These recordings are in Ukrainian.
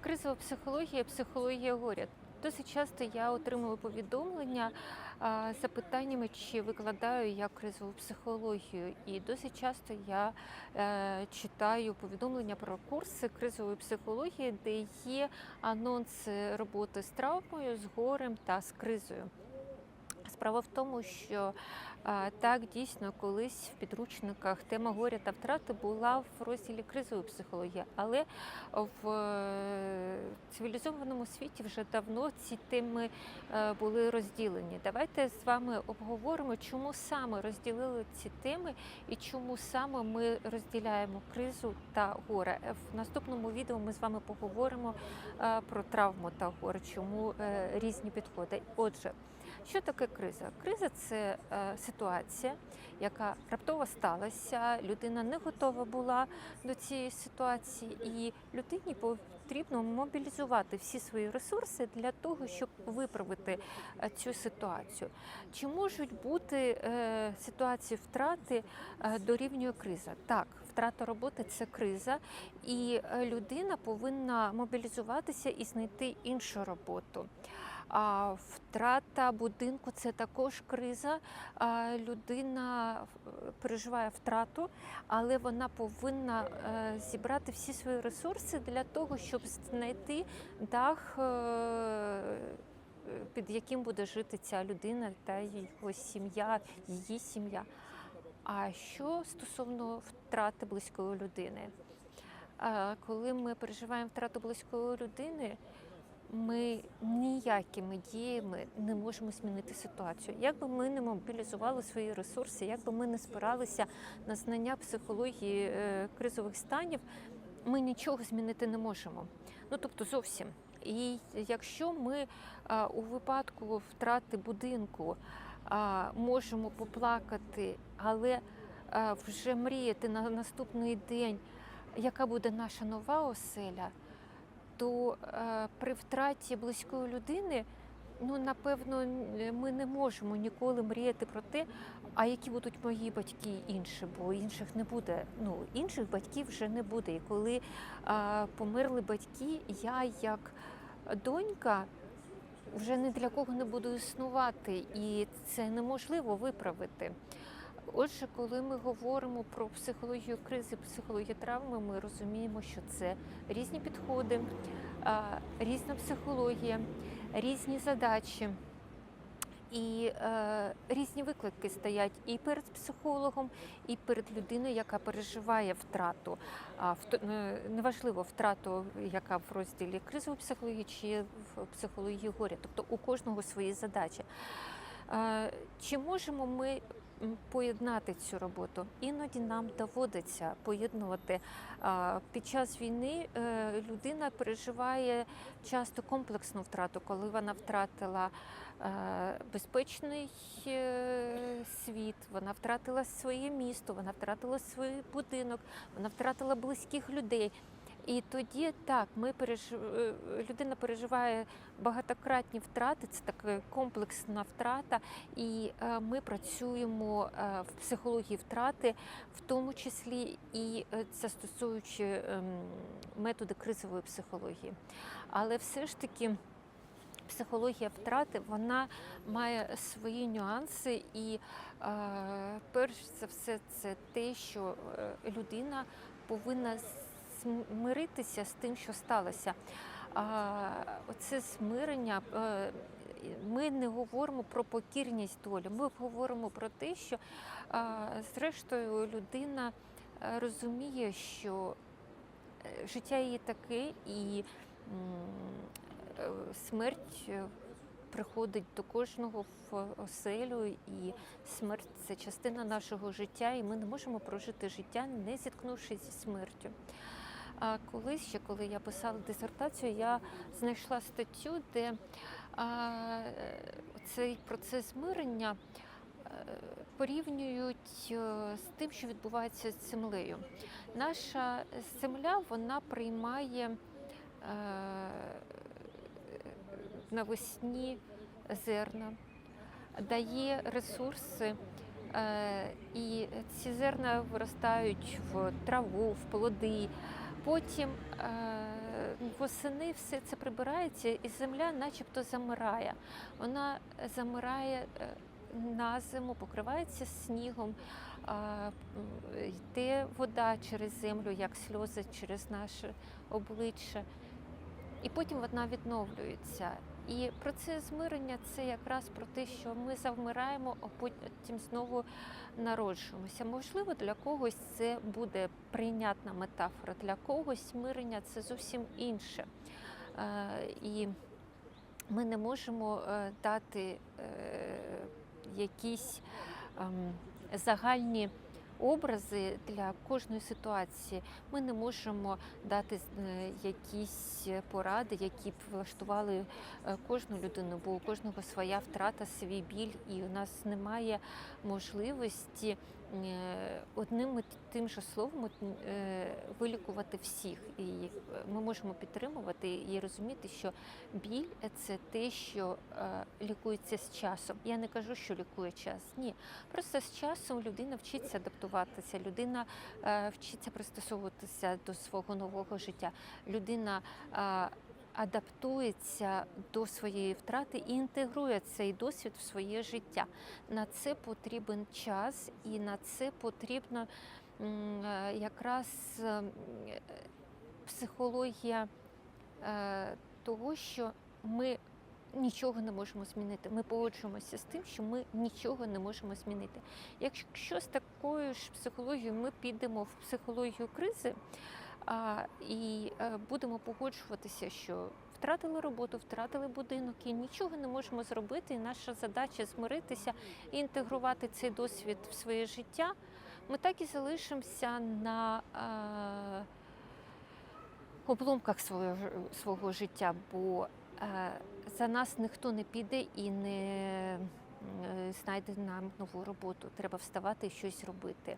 Кризова психологія, психологія горя. Досить часто я отримую повідомлення а, з запитаннями, чи викладаю я кризову психологію. І досить часто я е, читаю повідомлення про курси кризової психології, де є анонси роботи з травмою, з горем та з кризою. Справа в тому, що так дійсно колись в підручниках тема горя та втрати була в розділі кризової психології, але в е, цивілізованому світі вже давно ці теми е, були розділені. Давайте з вами обговоримо, чому саме розділили ці теми і чому саме ми розділяємо кризу та горе. Е, В наступному відео ми з вами поговоримо про травму та горе, чому різні підходи. Отже. Що таке криза? Криза це е, ситуація, яка раптово сталася. Людина не готова була до цієї ситуації, і людині потрібно мобілізувати всі свої ресурси для того, щоб виправити е, цю ситуацію. Чи можуть бути е, ситуації втрати е, дорівнює криза? Так, втрата роботи це криза, і людина повинна мобілізуватися і знайти іншу роботу. Втрата будинку це також криза. Людина е, переживає втрату, але вона повинна е, зібрати всі свої ресурси для того, щоб знайти дах, е, під яким буде жити ця людина та його сім'я, її сім'я. А що стосовно втрати близької людини? Коли ми переживаємо втрату близької людини, ми ніякими діями не можемо змінити ситуацію. Як би ми не мобілізували свої ресурси, як би ми не спиралися на знання психології е, кризових станів, ми нічого змінити не можемо. Ну тобто зовсім. І якщо ми а, у випадку втрати будинку а, можемо поплакати, але вже мріяти на наступний день, яка буде наша нова оселя, то е, при втраті близької людини, ну напевно, ми не можемо ніколи мріяти про те, а які будуть мої батьки інші, бо інших не буде. Ну інших батьків вже не буде. І коли е, померли батьки, я як донька. Вже ні для кого не буду існувати, і це неможливо виправити. Отже, коли ми говоримо про психологію кризи, психологію травми, ми розуміємо, що це різні підходи, різна психологія, різні задачі. І е, різні виклики стоять і перед психологом, і перед людиною, яка переживає втрату. Е, неважливо втрату, яка в розділі кризової психології чи в психології горя. Тобто у кожного свої задачі. Е, Чи можемо ми поєднати цю роботу? Іноді нам доводиться поєднувати. Під час війни е, людина переживає часто комплексну втрату, коли вона втратила е, безпечний е, світ, вона втратила своє місто, вона втратила свій будинок, вона втратила близьких людей. І тоді так, ми переж... е, людина переживає багатократні втрати, це така комплексна втрата, і е, ми працюємо е, в психології втрати, в тому числі і е, застосовуючи ем, методи кризової психології. Але все ж таки. Психологія втрати вона має свої нюанси, і е, перш за все, це те, що е, людина повинна змиритися з тим, що сталося. Оце змирення. е, Ми не говоримо про покірність долі, ми говоримо про те, що зрештою людина е, розуміє, що е, життя її таке, і смерть приходить до кожного в оселю, і смерть це частина нашого життя, і ми не можемо прожити життя, не зіткнувшись зі смертю. А колись ще, коли я писала дисертацію, я знайшла статтю, де а, цей процес змирення е, порівнюють е, з тим, що відбувається з землею. Наша земля вона приймає е, навесні зерна, дає ресурси. І ці зерна виростають в траву, в плоди. Потім е, восени все це прибирається, і земля начебто замирає. Вона замирає е, на зиму, покривається снігом, йде вода через землю, як сльози через наше обличчя, і потім вона відновлюється. І процес змирення це якраз про те, що ми завмираємо, а потім знову народжуємося. Можливо, для когось це буде прийнятна метафора, для когось смирення це зовсім інше. Е, І ми не можемо е, дати е, якісь ем, загальні образи для кожної ситуації. Ми не можемо дати е, якісь поради, які б влаштували е, кожну людину, бо у кожного своя втрата, свій біль, і у нас немає можливості е, одним і тим же словом е, вилікувати всіх. І е, ми можемо підтримувати і розуміти, що біль це те, що е, лікується з часом. Я не кажу, що лікує час. Ні, просто з часом людина вчиться адаптуватися, людина е, вчиться пристосовуватися до свого нового життя. Людина е, адаптується до своєї втрати і інтегрує цей досвід в своє життя. На це потрібен час, і на це потрібно е, якраз е, психологія е, того, що ми нічого не можемо змінити. Ми погоджуємося з тим, що ми нічого не можемо змінити. Якщо з такою ж психологією ми підемо в психологію кризи і е, будемо погоджуватися, що втратили роботу, втратили будинок і нічого не можемо зробити. І наша задача змиритися і інтегрувати цей досвід в своє життя. Ми так і залишимося на е, обломках свого, свого життя, бо е, за нас ніхто не піде і не знайде нам нову роботу. Треба вставати і щось робити.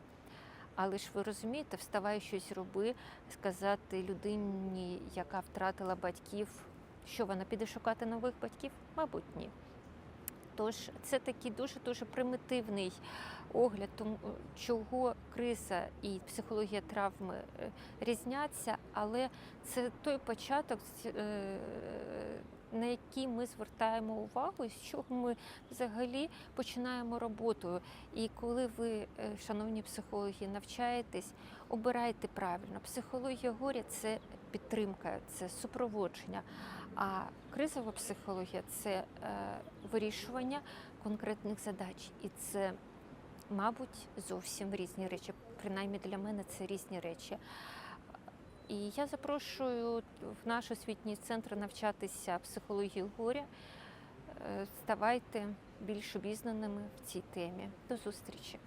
Але ж ви розумієте, вставай щось роби, сказати людині, яка втратила батьків, що вона піде шукати нових батьків? Мабуть, ні. Тож це такий дуже дуже примітивний огляд, тому чого криза і психологія травми е, різняться, але це той початок, е, на який ми звертаємо увагу, з чого ми взагалі починаємо роботу. І коли ви, е, шановні психологи, навчаєтесь, обирайте правильно. Психологія горя це підтримка, це супроводження. А кризова психологія це е, вирішування конкретних задач. І це, мабуть, зовсім різні речі. Принаймні для мене це різні речі. І я запрошую в наш освітній центр навчатися психології горя. Е, Ставайте більш обізнаними в цій темі. До зустрічі!